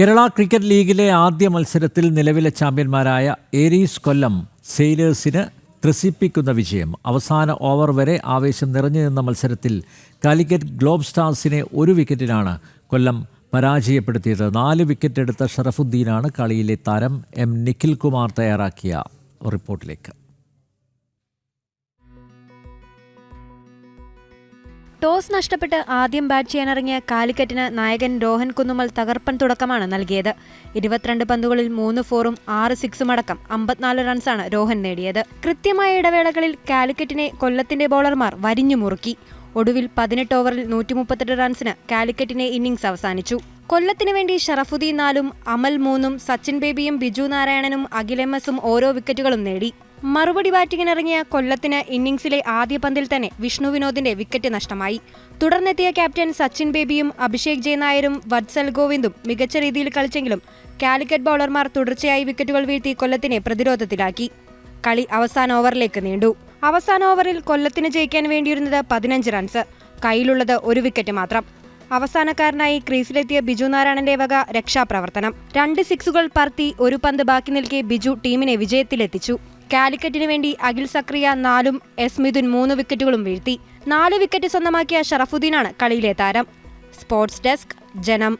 Kerala cricket ലീഗിലെ ആദ്യ മത്സരത്തിൽ നിലവിലെ ചാമ്പ്യന്മാരായ ഏരീസ് കൊല്ലം സെയിലേഴ്സിന് ത്രസിപ്പിക്കുന്ന വിജയം. അവസാന ഓവർ വരെ ആവേശം നിറഞ്ഞു നിന്ന മത്സരത്തിൽ കാലിക്കറ്റ് ഗ്ലോബ് സ്റ്റാർസിനെ ഒരു വിക്കറ്റിനാണ് കൊല്ലം പരാജയപ്പെടുത്തിയത്. നാല് വിക്കറ്റ് എടുത്ത ഷറഫുദ്ദീനാണ് കളിയിലെ താരം എം നിഖിൽ കുമാർ തയ്യാറാക്കിയ റിപ്പോർട്ടിലേക്ക്. ടോസ് നഷ്ടപ്പെട്ട് ആദ്യം ബാറ്റ് ചെയ്യാനിറങ്ങിയ കാലിക്കറ്റിന് നായകൻ രോഹൻ കുന്നുമൽ തകർപ്പൻ തുടക്കമാണ് നൽകിയത്. ഇരുപത്തിരണ്ട് പന്തുകളിൽ മൂന്ന് ഫോറും ആറ് സിക്സും അടക്കം അമ്പത്തിനാല് റൺസാണ് രോഹൻ നേടിയത്. കൃത്യമായ ഇടവേളകളിൽ കാലിക്കറ്റിനെ കൊല്ലത്തിന്റെ ബോളർമാർ വരിഞ്ഞു മുറുക്കി. ഒടുവിൽ പതിനെട്ട് ഓവറിൽ നൂറ്റി മുപ്പത്തെട്ട് റൺസിന് കാലിക്കറ്റിനെ ഇന്നിംഗ്സ് അവസാനിച്ചു. കൊല്ലത്തിനു വേണ്ടി ഷറഫുദ്ദീൻ നാലും അമൽ മൂന്നും സച്ചിൻ ബേബിയും ബിജു നാരായണനും എസും ഓരോ വിക്കറ്റുകളും നേടി. മറുപടി ബാറ്റിംഗിനിറങ്ങിയ കൊല്ലത്തിന് ഇന്നിംഗ്സിലെ ആദ്യ പന്തിൽ തന്നെ വിഷ്ണു വിനോദിന്റെ വിക്കറ്റ് നഷ്ടമായി. തുടർന്നെത്തിയ ക്യാപ്റ്റൻ സച്ചിൻ ബേബിയും അഭിഷേക് ജയ നായരും വത്സൽ ഗോവിന്ദും മികച്ച രീതിയിൽ കളിച്ചെങ്കിലും കാലിക്കറ്റ് ബൗളർമാർ തുടർച്ചയായി വിക്കറ്റുകൾ വീഴ്ത്തി കൊല്ലത്തിനെ പ്രതിരോധത്തിലാക്കി. കളി അവസാന ഓവറിലേക്ക് നീണ്ടു. അവസാന ഓവറിൽ കൊല്ലത്തിന് ജയിക്കാൻ വേണ്ടിയിരുന്നത് പതിനഞ്ച് റൺസ്. കയ്യിലുള്ളത് ഒരു വിക്കറ്റ് മാത്രം. അവസാനക്കാരനായി ക്രീസിലെത്തിയ ബിജു നാരായണന്റെ വക രക്ഷാപ്രവർത്തനം. രണ്ട് സിക്സുകൾ പറത്തി ഒരു പന്ത് ബാക്കി നിൽക്കെ ബിജു ടീമിനെ വിജയത്തിലെത്തിച്ചു. കാലിക്കറ്റിന് വേണ്ടി അഖിൽ സക്രിയ നാലും എസ് മിഥുൻ മൂന്ന് വിക്കറ്റുകളും വീഴ്ത്തി. നാല് വിക്കറ്റ് സ്വന്തമാക്കിയ ഷറഫുദ്ദീനാണ് കളിയിലെ താരം. സ്പോർട്സ് ഡെസ്ക് ജനം.